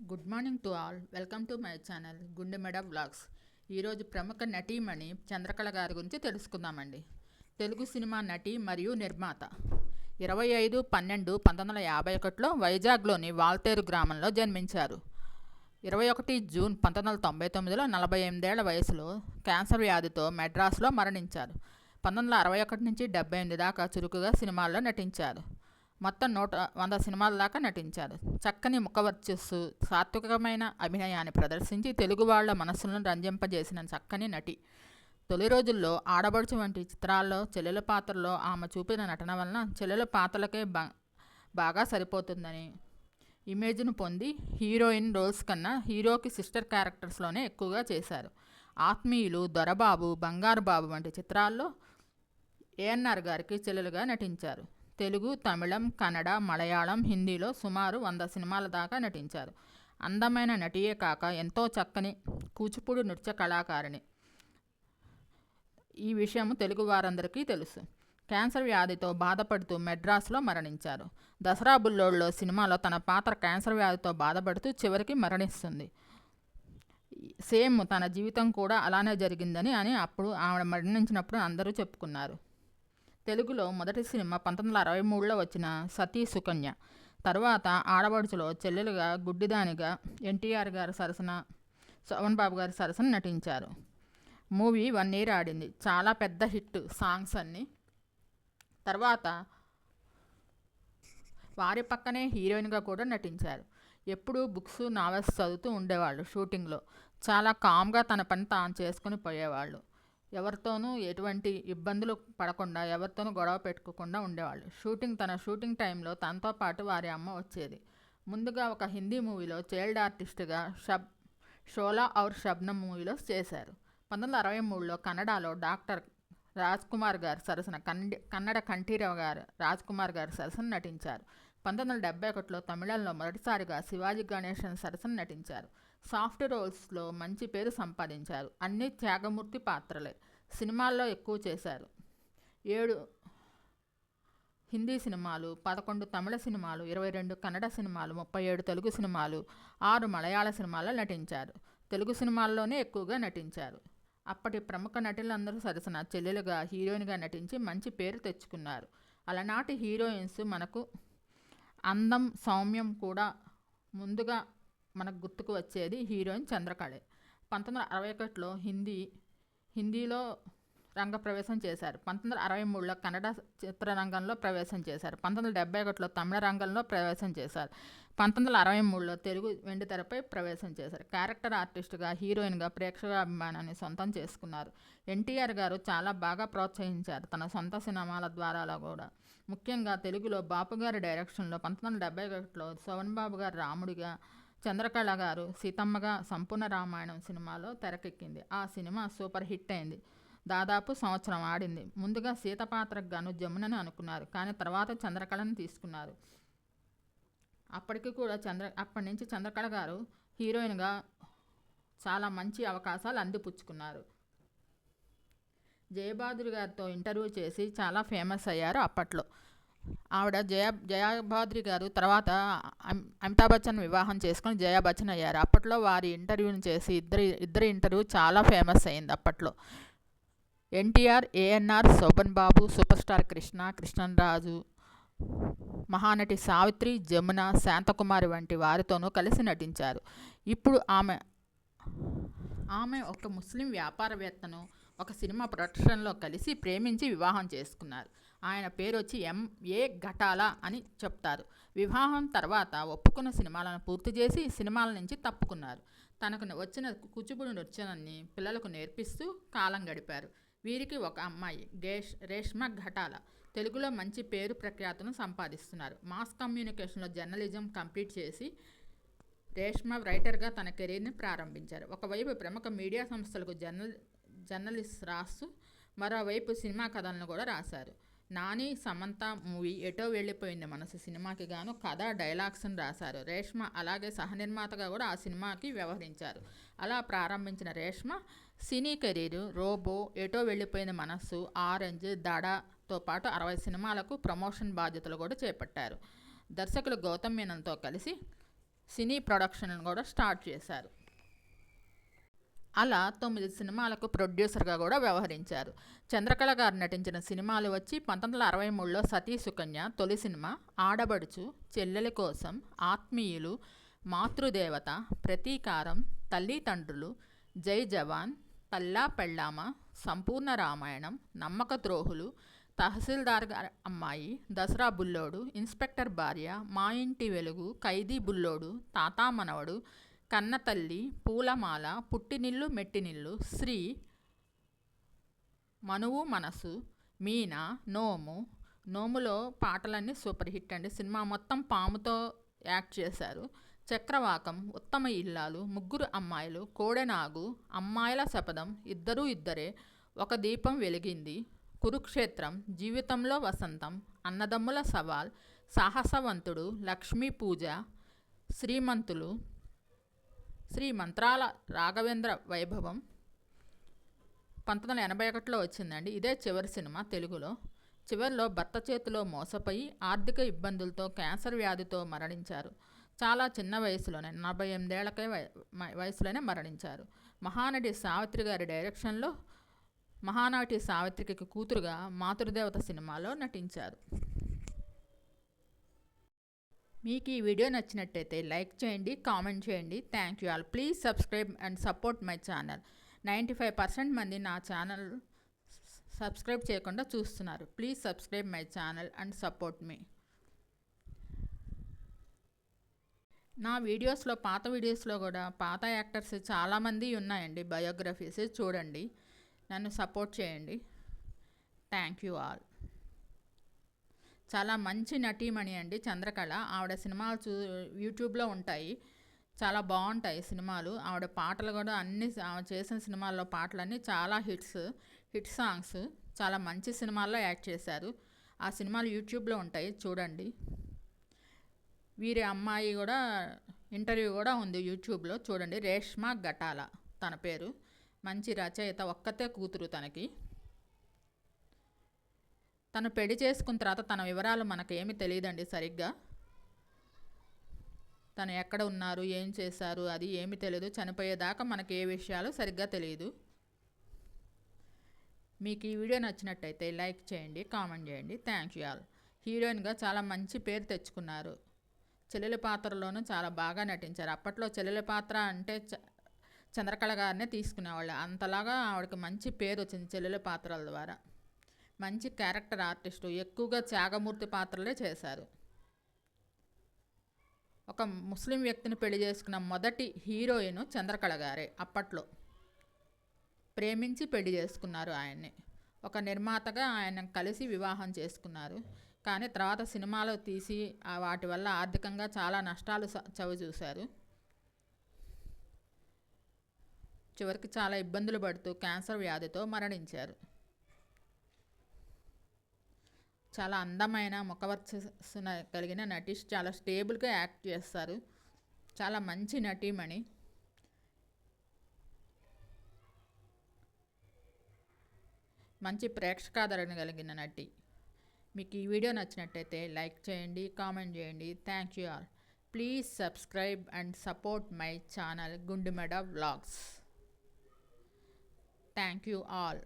Good morning to all. Welcome to my channel Gundemeda vlogs. ఈరోజు ప్రముఖ నటీమణి చంద్రకళ గారి గురించి తెలుసుకుందామండి. తెలుగు సినిమా నటి మరియు నిర్మాత. ఇరవై ఐదు పన్నెండు పంతొమ్మిది వందల యాభై ఒకటిలో వైజాగ్లోని వాల్తేరు గ్రామంలో జన్మించారు. ఇరవై ఒకటి జూన్ పంతొమ్మిది వందల తొంభై తొమ్మిదిలో నలభై ఎనిమిదేళ్ళ వయసులో క్యాన్సర్ వ్యాధితో మెడ్రాస్లో మరణించారు. పంతొమ్మిది వందల అరవై ఒకటి నుంచి డెబ్బై ఎనిమిది దాకా చురుకుగా సినిమాల్లో నటించారు. మొత్తం నూట వంద సినిమాల దాకా నటించారు. చక్కని ముఖవర్చస్సు సాత్వికమైన అభినయాన్ని ప్రదర్శించి తెలుగు వాళ్ళ మనస్సులను రంజింపజేసిన చక్కని నటి. తొలి రోజుల్లో ఆడబడుచు వంటి చిత్రాల్లో చెల్లెల పాత్రలో ఆమె చూపిన నటన వలన చెల్లెల పాత్రలకే బా బాగా సరిపోతుందని. ఇమేజ్ను పొంది హీరోయిన్ రోల్స్ కన్నా హీరోకి సిస్టర్ క్యారెక్టర్స్లోనే ఎక్కువగా చేశారు. ఆత్మీయులు దొరబాబు బంగారు బాబు వంటి చిత్రాల్లో ఏఎన్ఆర్ గారికి చెల్లెలుగా నటించారు. తెలుగు తమిళం కన్నడ మలయాళం హిందీలో సుమారు వంద సినిమాల దాకా నటించారు. అందమైన నటియే కాక ఎంతో చక్కని కూచిపూడి నృత్య కళాకారిణి. ఈ విషయం తెలుగు వారందరికీ తెలుసు. క్యాన్సర్ వ్యాధితో బాధపడుతూ మెడ్రాస్లో మరణించారు. దసరా బుల్లోడ్లో సినిమాలో తన పాత్ర క్యాన్సర్ వ్యాధితో బాధపడుతూ చివరికి మరణిస్తుంది. సేమ్ తన జీవితం కూడా అలానే జరిగిందని అని అప్పుడు ఆవిడ మరణించినప్పుడు అందరూ చెప్పుకున్నారు. తెలుగులో మొదటి సినిమా పంతొమ్మిది వందల అరవై మూడులో వచ్చిన సతీ సుకన్య. తర్వాత ఆడబడుచులో చెల్లెలుగా గుడ్డిదానిగా ఎన్టీఆర్ గారి సరసన శోభన్ బాబు గారి సరసన నటించారు. మూవీ వన్ ఇయర్ ఆడింది. చాలా పెద్ద హిట్ సాంగ్స్ అన్నీ. తర్వాత వారి పక్కనే హీరోయిన్గా కూడా నటించారు. ఎప్పుడూ బుక్స్ నావెల్స్ చదువుతూ ఉండేవాళ్ళు షూటింగ్లో. చాలా కామ్గా తన పని తాను చేసుకుని పోయేవాళ్ళు. ఎవరితోనూ ఎటువంటి ఇబ్బందులు పడకుండా ఎవరితోనూ గొడవ పెట్టుకోకుండా ఉండేవాళ్ళు. షూటింగ్ తన షూటింగ్ టైంలో తనతో పాటు వారి అమ్మ వచ్చేది. ముందుగా ఒక హిందీ మూవీలో చైల్డ్ ఆర్టిస్ట్గా షబ్ షోలా ఔర్ షబ్నం మూవీలో చేశారు. పంతొమ్మిది వందల అరవై మూడులో కన్నడలో డాక్టర్ రాజ్ కుమార్ గారు సరసన కన్నడ కన్నడ కంఠీరవ గారు రాజ్ కుమార్ గారు సరసన నటించారు. పంతొమ్మిది వందల డెబ్బై ఒకటిలో తమిళంలో మొదటిసారిగా శివాజీ గణేశన్ సరసన నటించారు. సాఫ్ట్ రోల్స్లో మంచి పేరు సంపాదించారు. అన్ని త్యాగమూర్తి పాత్రలే సినిమాల్లో ఎక్కువ చేశారు. ఏడు హిందీ సినిమాలు పదకొండు తమిళ సినిమాలు ఇరవై రెండు కన్నడ సినిమాలు ముప్పై ఏడు తెలుగు సినిమాలు ఆరు మలయాళ సినిమాల్లో నటించారు. తెలుగు సినిమాల్లోనే ఎక్కువగా నటించారు. అప్పటి ప్రముఖ నటులందరూ సరసన చెల్లెలుగా హీరోయిన్గా నటించి మంచి పేరు తెచ్చుకున్నారు. అలనాటి హీరోయిన్స్ మనకు అందం సౌమ్యం కూడా ముందుగా మనకు గుర్తుకు వచ్చేది హీరోయిన్ చంద్రకళే. పంతొమ్మిది వందల అరవై ఒకటిలో హిందీ హిందీలో రంగప్రవేశం చేశారు. పంతొమ్మిది వందల అరవై మూడులో కన్నడ చిత్రరంగంలో ప్రవేశం చేశారు. పంతొమ్మిది వందల డెబ్బై ఒకటిలో తమిళ రంగంలో ప్రవేశం చేశారు. పంతొమ్మిది వందల అరవై మూడులో తెలుగు వెండితెరపై ప్రవేశం చేశారు. క్యారెక్టర్ ఆర్టిస్ట్గా హీరోయిన్గా ప్రేక్షక అభిమానాన్ని సొంతం చేసుకున్నారు. ఎన్టీఆర్ గారు చాలా బాగా ప్రోత్సహించారు తన సొంత సినిమాల ద్వారా కూడా. ముఖ్యంగా తెలుగులో బాపు గారి డైరెక్షన్లో పంతొమ్మిది వందల డెబ్బై ఒకటిలో శోవన్ బాబు గారు రాముడిగా చంద్రకళ గారు సీతమ్మగా సంపూర్ణ రామాయణం సినిమాలో తెరకెక్కింది. ఆ సినిమా సూపర్ హిట్ అయింది. దాదాపు సంవత్సరం ఆడింది. ముందుగా సీత పాత్రకు గాను జమునని అనుకున్నారు. కానీ తర్వాత చంద్రకళను తీసుకున్నారు. అప్పటికి కూడా చంద్ర అప్పటి నుంచి చంద్రకళ గారు హీరోయిన్గా చాలా మంచి అవకాశాలు అందిపుచ్చుకున్నారు. జయబాదురి గారితో ఇంటర్వ్యూ చేసి చాలా ఫేమస్ అయ్యారు అప్పట్లో. ఆవిడ జయ జయాబాద్రి గారు తర్వాత అమితాబ్ బచ్చన్ వివాహం చేసుకుని జయా బచ్చన్ అయ్యారు. అప్పట్లో వారి ఇంటర్వ్యూని చేసి ఇద్దరి ఇద్దరి ఇంటర్వ్యూ చాలా ఫేమస్ అయింది అప్పట్లో. ఎన్టీఆర్ ఏఎన్ఆర్ శోభన్ బాబు సూపర్ స్టార్ కృష్ణ కృష్ణరాజు మహానటి సావిత్రి జమున శాంతకుమారి వంటి వారితోనూ కలిసి నటించారు. ఇప్పుడు ఆమె ఆమె ఒక ముస్లిం వ్యాపారవేత్తను ఒక సినిమా ప్రొడక్షన్లో కలిసి ప్రేమించి వివాహం చేసుకున్నారు. ఆయన పేరు వచ్చి ఎంఏ ఘటాల అని చెప్తారు. వివాహం తర్వాత ఒప్పుకున్న సినిమాలను పూర్తి చేసి సినిమాల నుంచి తప్పుకున్నారు. తనకు వచ్చిన కూచిపూడి నృత్యాన్ని పిల్లలకు నేర్పిస్తూ కాలం గడిపారు. వీరికి ఒక అమ్మాయి గేష్ రేష్మ ఘటాల. తెలుగులో మంచి పేరు ప్రఖ్యాతను సంపాదిస్తున్నారు. మాస్ కమ్యూనికేషన్లో జర్నలిజం కంప్లీట్ చేసి రేష్మ రైటర్గా తన కెరీర్ని ప్రారంభించారు. ఒకవైపు ప్రముఖ మీడియా సంస్థలకు జర్నల్ జర్నలిస్ట్ రాస్తూ మరోవైపు సినిమా కథలను కూడా రాశారు. నాని సమంత మూవీ ఎటో వెళ్ళిపోయింది మనసు. సినిమాకి గాను కథ డైలాగ్స్ని రాశారు. రేష్మ అలాగే సహనిర్మాతగా కూడా ఆ సినిమాకి వ్యవహరించారు. అలా ప్రారంభించిన రేష్మ సినీ కెరీరు రోబో ఎటో వెళ్ళిపోయిన మనస్సు ఆరెంజ్ దడతో పాటు అరవై సినిమాలకు ప్రమోషన్ బాధ్యతలు కూడా చేపట్టారు. దర్శకులు గౌతమ్ మీనన్తో కలిసి సినీ ప్రొడక్షన్ కూడా స్టార్ట్ చేశారు. అలా తొమ్మిది సినిమాలకు ప్రొడ్యూసర్గా కూడా వ్యవహరించారు. చంద్రకళ గారు నటించిన సినిమాలు వచ్చి పంతొమ్మిది వందల అరవై మూడులో సతీ సుకన్య తొలి సినిమా ఆడబడుచు చెల్లెల కోసం ఆత్మీయులు మాతృదేవత ప్రతీకారం తల్లిదండ్రులు జై జవాన్ తల్లా పెళ్ళామ సంపూర్ణ రామాయణం నమ్మక ద్రోహులు తహసీల్దార్ అమ్మాయి దసరా బుల్లోడు ఇన్స్పెక్టర్ భార్య మా ఇంటి వెలుగు ఖైదీ బుల్లోడు తాతా మనవడు కన్నతల్లి పూలమాల పుట్టినిల్లు మెట్టినిల్లు శ్రీ మనువు మనసు మీనా నోము. నోములో పాటలన్నీ సూపర్ హిట్ అండి. సినిమా మొత్తం పాముతో యాక్ట్ చేశారు. చక్రవాకం ఉత్తమ ఇల్లాలు ముగ్గురు అమ్మాయిలు కోడెనాగు అమ్మాయిల శపథం ఇద్దరూ ఇద్దరే. ఒక దీపం వెలిగింది. కురుక్షేత్రం జీవితంలో వసంతం అన్నదమ్ముల సవాల్ సాహసవంతుడు లక్ష్మీ పూజ శ్రీమంతులు శ్రీ మంత్రాల రాఘవేంద్ర వైభవం పంతొమ్మిది వందల ఎనభై ఒకటిలో వచ్చిందండి. ఇదే చివరి సినిమా తెలుగులో. చివరిలో భర్త చేతిలో మోసపోయి ఆర్థిక ఇబ్బందులతో క్యాన్సర్ వ్యాధితో మరణించారు. చాలా చిన్న వయసులోనే నలభై ఎనిమిదేళ్ళకే వయసులోనే మరణించారు. మహానటి సావిత్రి గారి డైరెక్షన్లో మహానటి సావిత్రికి కూతురుగా మాతృదేవత సినిమాలో నటించారు. మీకు ఈ వీడియో నచ్చినట్టయితే లైక్ చేయండి కామెంట్ చేయండి. Thank you all please subscribe and support my channel ninety five percent మంది నా ఛానల్ సబ్స్క్రైబ్ చేయకుండా చూస్తున్నారు. Please subscribe my channel and support మీ నా వీడియోస్లో పాత వీడియోస్లో కూడా పాత యాక్టర్స్ చాలామంది ఉన్నాయండి. బయోగ్రఫీస్ చూడండి. నన్ను సపోర్ట్ చేయండి. థ్యాంక్ యూ ఆల్ చాలా మంచి నటీమణి అండి చంద్రకళ. ఆవిడ సినిమాలు చూ యూట్యూబ్లో ఉంటాయి. చాలా బాగుంటాయి సినిమాలు. ఆవిడ పాటలు కూడా అన్ని ఆమె చేసిన సినిమాల్లో పాటలన్నీ చాలా హిట్స్ హిట్ సాంగ్స్. చాలా మంచి సినిమాల్లో యాక్ట్ చేశారు. ఆ సినిమాలు యూట్యూబ్లో ఉంటాయి. చూడండి. వీరి అమ్మాయి కూడా ఇంటర్వ్యూ కూడా ఉంది యూట్యూబ్లో. చూడండి. రేష్మా గటాల తన పేరు. మంచి రచయిత ఒక్కతే కూతురు తనకి. తను పెళ్ళి చేసుకున్న తర్వాత తన వివరాలు మనకు ఏమి తెలియదండి సరిగ్గా. తను ఎక్కడ ఉన్నారు ఏం చేశారు అది ఏమి తెలియదు చనిపోయేదాకా మనకి ఏ విషయాలు సరిగ్గా తెలియదు మీకు ఈ వీడియో నచ్చినట్టయితే లైక్ చేయండి కామెంట్ చేయండి. Thank you all. హీరోయిన్గా చాలా మంచి పేరు తెచ్చుకున్నారు. చెల్లెల పాత్రలోనూ చాలా బాగా నటించారు. అప్పట్లో చెల్లెల పాత్ర అంటే చంద్రకళ గారినే తీసుకునేవాళ్ళు. అంతలాగా ఆవిడకి మంచి పేరు వచ్చింది చెల్లెల పాత్రల ద్వారా. మంచి క్యారెక్టర్ ఆర్టిస్టు. ఎక్కువగా త్యాగమూర్తి పాత్రలే చేశారు. ఒక ముస్లిం వ్యక్తిని పెళ్ళి చేసుకున్న మొదటి హీరోయిన్ చంద్రకళ గారే అప్పట్లో. ప్రేమించి పెళ్ళి చేసుకున్నారు ఆయన్ని. ఒక నిర్మాతగా ఆయన కలిసి వివాహం చేసుకున్నారు. కానీ తర్వాత సినిమాలు తీసి వాటి వల్ల ఆర్థికంగా చాలా నష్టాలు చవి చూశారు. చివరికి చాలా ఇబ్బందులు పడుతూ క్యాన్సర్ వ్యాధితో మరణించారు. చాలా అందమైన ముఖవర్చస్సున కలిగిన నటి చాలా స్టేబుల్గా యాక్ట్ చేస్తారు. చాలా మంచి నటీమణి మంచి ప్రేక్షకాదరణ కలిగిన నటి. మీకు ఈ వీడియో నచ్చినట్టయితే లైక్ చేయండి కామెంట్ చేయండి. Thank you all. Please subscribe and support my channel Gundumeda vlogs. Thank you all.